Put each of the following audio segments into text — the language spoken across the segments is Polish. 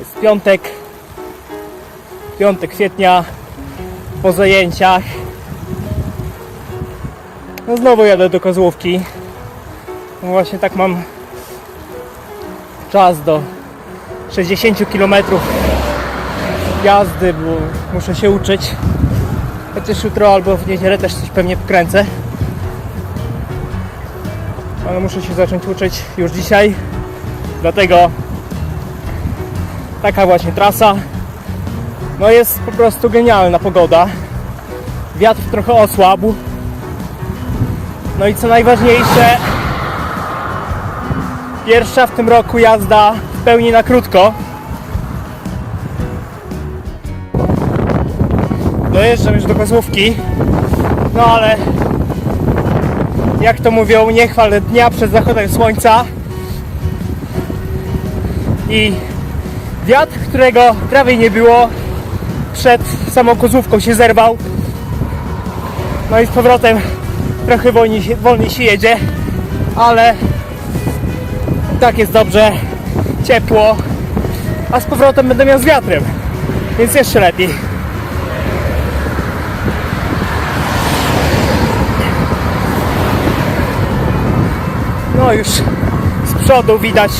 Jest piątek, 5 kwietnia, po zajęciach. No znowu jadę do Kozłówki. No właśnie tak mam czas do 60 km jazdy, bo muszę się uczyć. Chociaż jutro albo w niedzielę też coś pewnie wkręcę. Ale muszę się zacząć uczyć już dzisiaj. Dlatego taka właśnie trasa. No jest po prostu genialna pogoda. Wiatr trochę osłabł. No i co najważniejsze, pierwsza w tym roku jazda w pełni na krótko. Dojeżdżam już do Kozłówki. No ale jak to mówią, nie chwal dnia przed zachodem słońca. I wiatr, którego prawie nie było, przed samą kozłówką się zerwał. No i z powrotem trochę wolniej, się- wolniej się jedzie, ale tak jest dobrze, ciepło, a z powrotem będę miał z wiatrem, więc jeszcze lepiej. No już z przodu widać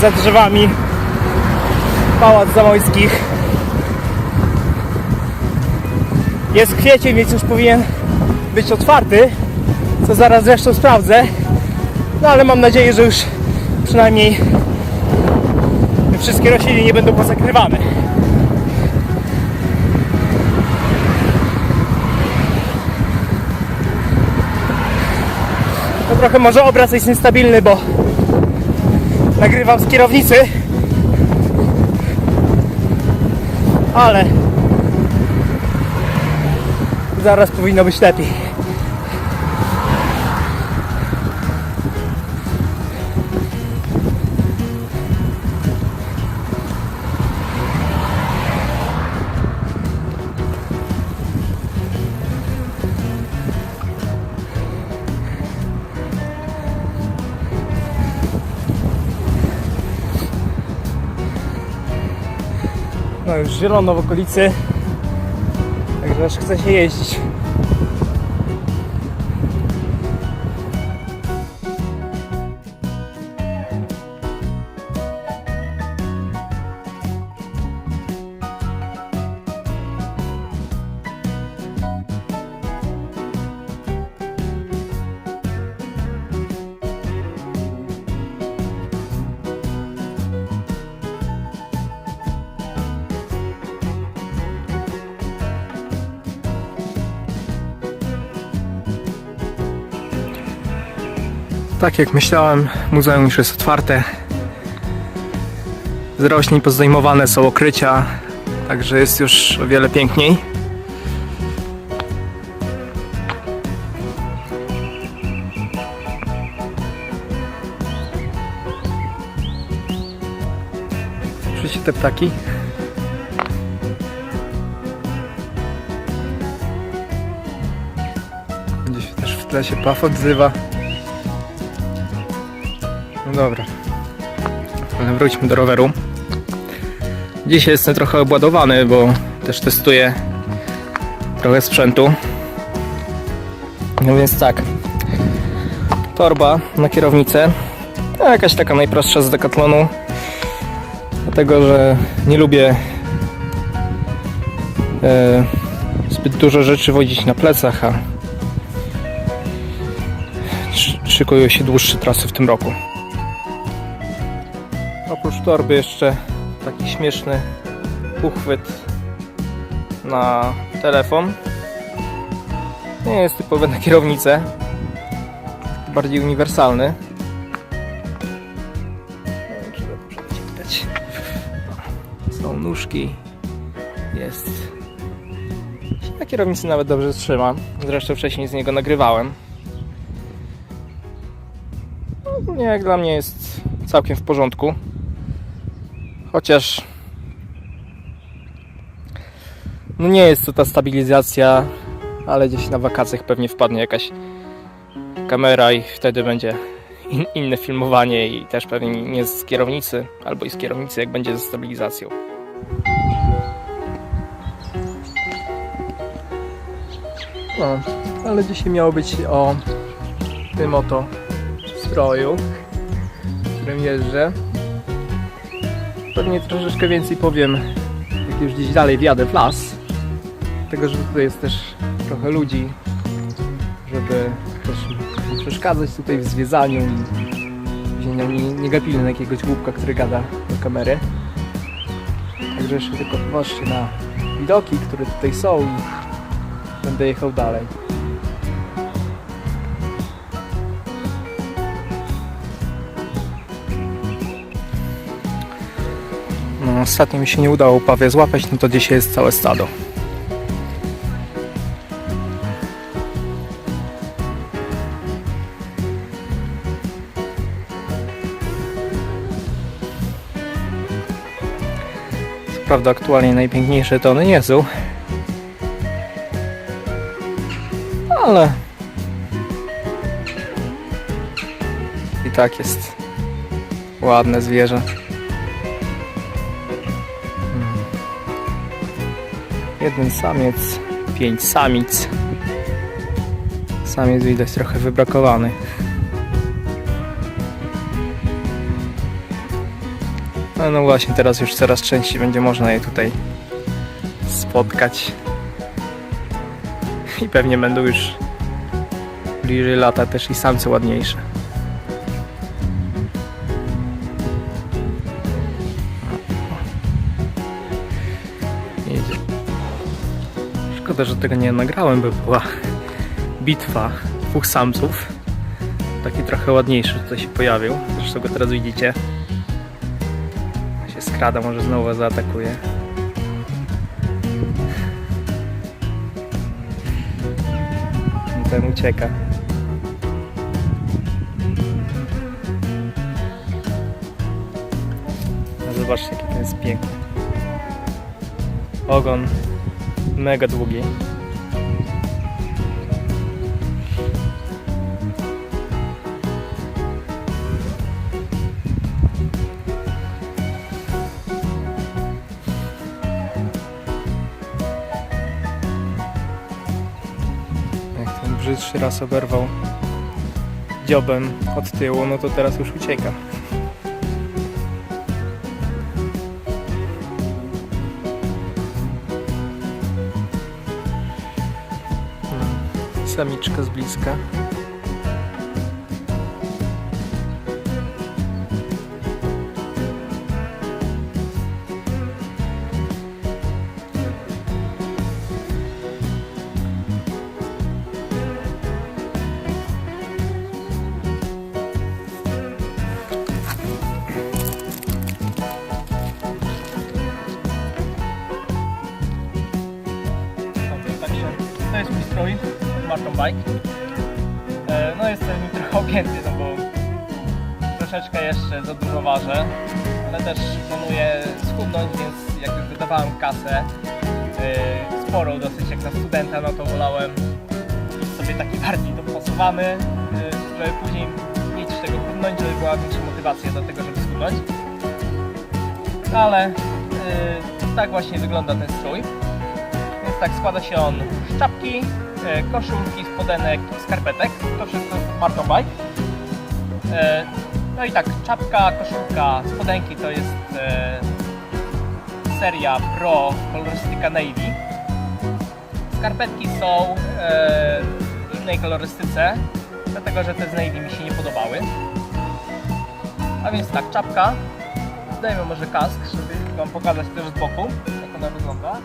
za drzewami Pałac Zamojskich. Jest kwiecień, więc już powinien być otwarty, co zaraz zresztą sprawdzę. No ale mam nadzieję, że już przynajmniej wszystkie rośliny nie będą pozakrywane. To trochę może obraz jest niestabilny, bo nagrywam z kierownicy. Ale zaraz powinno być lepiej. Już zielono w okolicy. Także aż chce się jeździć. Tak jak myślałem, muzeum już jest otwarte. Z roślin pozdejmowane są okrycia, także jest już o wiele piękniej. Słyszycie te ptaki? Gdzieś też w tle się paw odzywa. Dobra. Ale wróćmy do roweru. Dzisiaj jestem trochę obładowany, bo też testuję trochę sprzętu. No więc tak. Torba na kierownicę. Jakaś taka najprostsza z Decathlonu. Dlatego, że nie lubię e, zbyt dużo rzeczy wodzić na plecach, a szy- szykują się dłuższe trasy w tym roku. Torby jeszcze taki śmieszny uchwyt na telefon. Nie jest typowy na kierownicę. Bardziej uniwersalny. Nie. Są nóżki. Jest. Na kierownicy nawet dobrze trzyma. Zresztą wcześniej z niego nagrywałem. Ogólnie jak dla mnie jest całkiem w porządku. Chociaż no nie jest to ta stabilizacja, ale gdzieś na wakacjach pewnie wpadnie jakaś kamera i wtedy będzie in, inne filmowanie i też pewnie nie z kierownicy, albo i z kierownicy, jak będzie ze stabilizacją. No, ale dzisiaj miało być o tym oto stroju, w którym jeżdżę. Pewnie troszeczkę więcej powiem, jak już gdzieś dalej wjadę w las. Dlatego, że tutaj jest też trochę ludzi, żeby też nie przeszkadzać tutaj w zwiedzaniu i nie, nie, nie gapili na jakiegoś głupka, który gada do kamery. Także jeszcze tylko popatrzcie na widoki, które tutaj są i będę jechał dalej. Ostatnio mi się nie udało pawie złapać, no to dzisiaj jest całe stado. Co prawda aktualnie najpiękniejsze to one nie są. Ale i tak jest ładne zwierzę. Jeden samiec, pięć samic. Samiec widać trochę wybrakowany. No, no właśnie, teraz już coraz częściej będzie można je tutaj spotkać. I pewnie będą już bliżej lata też i samce ładniejsze. Szkoda, że tego nie nagrałem, by była bitwa dwóch samców. Taki trochę ładniejszy tutaj się pojawił. Zresztą go teraz widzicie. Się skrada, może znowu zaatakuje. Ten ucieka. Zobaczcie, jaki to jest piękny. Ogon mega długi. Jak ten brzydszy raz oberwał dziobem od tyłu, no to teraz już ucieka. Samiczka z bliska. Marton Bike. No jestem nim trochę objęty, no bo troszeczkę jeszcze za dużo ważę, ale też planuję schudnąć, więc jak już wydawałem kasę e, sporą dosyć jak na studenta, no to wolałem sobie taki bardziej dopasowany, e, żeby później mieć z czego chudnąć, żeby była większa motywacja do tego, żeby schudnąć. Ale e, tak właśnie wygląda ten strój. Więc tak składa się on z czapki, koszulki, spodenek skarpetek. To wszystko jest Bike. E, No i tak, czapka, koszulka, spodenki to jest e, seria Pro kolorystyka Navy. Skarpetki są e, w innej kolorystyce, dlatego że te z Navy mi się nie podobały. A więc tak, czapka. Zdajmy może kask, żeby Wam pokazać też z boku, jak ona wygląda.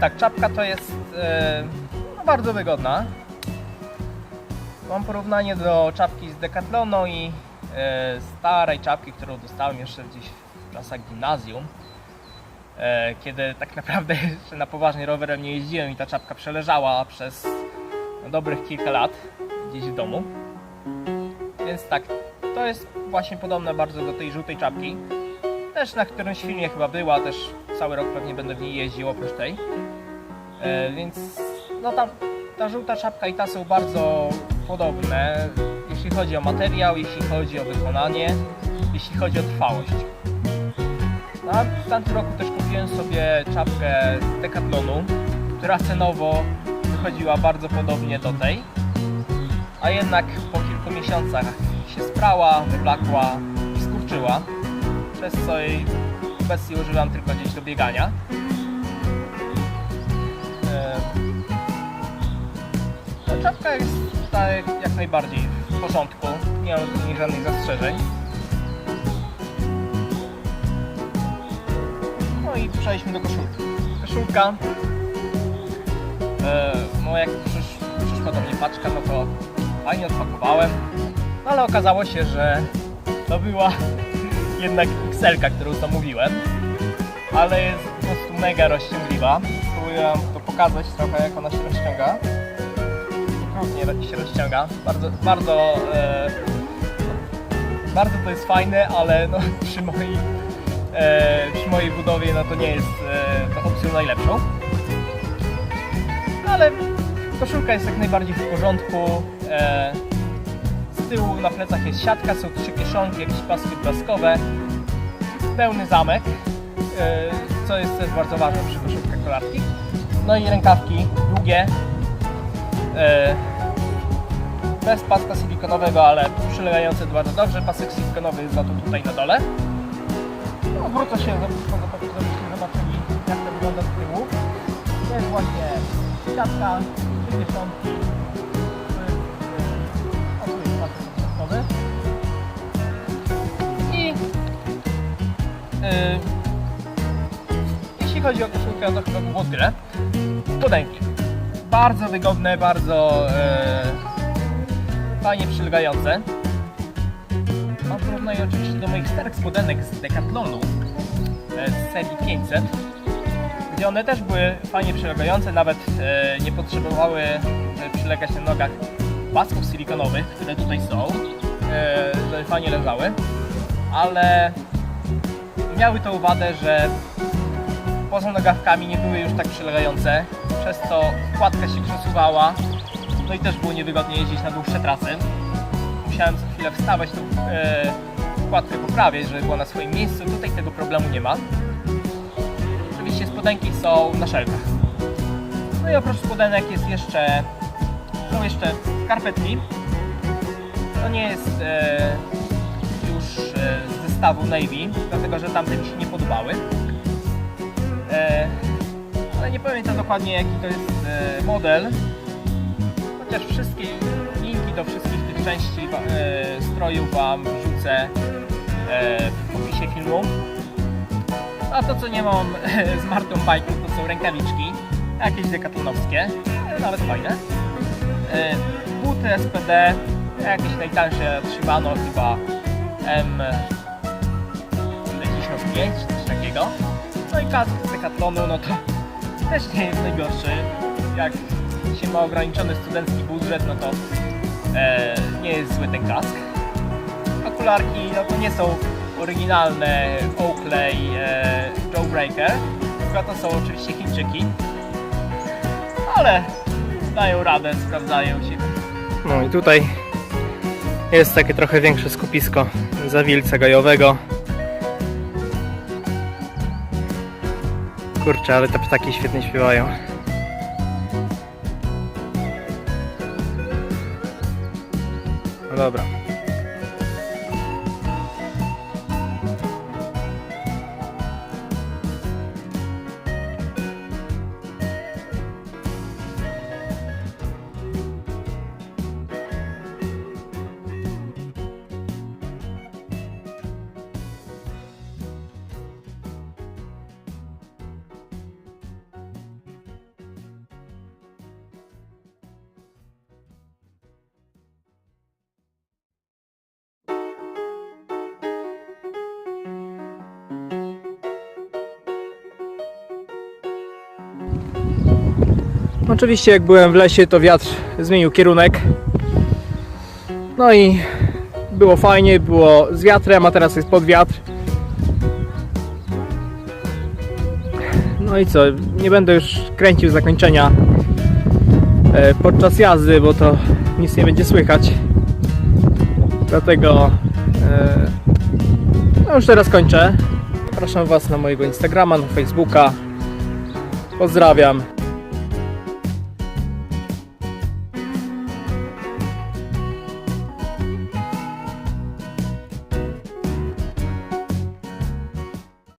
Tak, czapka to jest e, no, bardzo wygodna. Mam porównanie do czapki z Decathlonu i e, starej czapki, którą dostałem jeszcze gdzieś w czasach gimnazjum. E, kiedy tak naprawdę jeszcze na poważnie rowerem nie jeździłem i ta czapka przeleżała przez no, dobrych kilka lat gdzieś w domu. Więc tak, to jest właśnie podobne bardzo do tej żółtej czapki. Też na którymś filmie chyba była, też cały rok pewnie będę w niej jeździł oprócz tej. E, więc no tam ta żółta czapka i ta są bardzo podobne, jeśli chodzi o materiał, jeśli chodzi o wykonanie, jeśli chodzi o trwałość. No, a w tamtym roku też kupiłem sobie czapkę z Decathlonu, która cenowo wychodziła bardzo podobnie do tej, a jednak po kilku miesiącach się sprała, wyblakła i skurczyła, przez co jej obecnie używam tylko gdzieś do biegania. No, czapka jest tutaj jak najbardziej w porządku, nie mam do żadnych zastrzeżeń. No i przejdźmy do koszulki. Koszulka. E, no jak przysz, przyszła do mnie paczka, no to fajnie odpakowałem. No ale okazało się, że to była jednak XL, którą zamówiłem. Ale jest po prostu mega rozciągliwa. Spróbuję pokazać trochę, jak ona się rozciąga. Okrutnie się rozciąga. Bardzo, bardzo, e, bardzo to jest fajne, ale no, przy mojej e, przy mojej budowie no to nie jest e, opcją najlepszą. Ale koszulka jest jak najbardziej w porządku. E, z tyłu na plecach jest siatka, są trzy kieszonki, jakieś paski blaskowe, pełny zamek, e, co jest też bardzo ważne przy koszulkach kolarskich. No i rękawki długie, e, bez paska silikonowego, ale przylegające bardzo dobrze. Pasek silikonowy jest za to tutaj na dole. No, wrócę się, żebyście zobaczyli jak to wygląda z tyłu. To jest właśnie siatka, trzy kieszonki. To jest, e. I e, jeśli chodzi o koszulkę, to chyba było tyle. Spodenki. Bardzo wygodne, bardzo e, fajnie przylegające. Mam porównanie oczywiście do moich starych spodenek z Decathlonu e, z serii 500, gdzie one też były fajnie przylegające, nawet e, nie potrzebowały e, przylegać na nogach pasków silikonowych, które tutaj są, e, żeby fajnie leżały, ale miały tą wadę, że poza nogawkami nie były już tak przylegające, przez to wkładka się przesuwała, no i też było niewygodnie jeździć na dłuższe trasy musiałem co chwilę wstawać, tą e, wkładkę poprawiać, żeby była na swoim miejscu. Tutaj tego problemu nie ma. Oczywiście spodenki są na szelkach. No i oprócz spodenek jest jeszcze, są jeszcze skarpetki. To nie jest e, już e, z zestawu Navy, dlatego że tamte mi się nie podobały. E, ale nie pamiętam dokładnie jaki to jest e, model, chociaż wszystkie linki do wszystkich tych części e, stroju Wam wrzucę e, w opisie filmu. A to co nie mam z Martą Bajką to są rękawiczki, jakieś dekatlonowskie, nawet fajne. Buty SPD, jakieś najtańsze Shimano chyba M55, coś takiego. No i kask z Decathlonu, no to też nie jest najgorszy. Jak się ma ograniczony studencki budżet, no to e, nie jest zły ten kask. Okularki, no to nie są oryginalne Oakley e, Jawbreaker, tylko to są oczywiście Chińczyki, ale dają radę, sprawdzają się. No i tutaj jest takie trochę większe skupisko zawilca gajowego. Kurczę, ale te ptaki świetnie śpiewają. No dobra. Oczywiście jak byłem w lesie to wiatr zmienił kierunek. No i było fajnie, było z wiatrem, a teraz jest pod wiatr. No i co, nie będę już kręcił zakończenia e, podczas jazdy, bo to nic nie będzie słychać. Dlatego e, no już teraz kończę. Zapraszam Was na mojego Instagrama, na Facebooka. Pozdrawiam.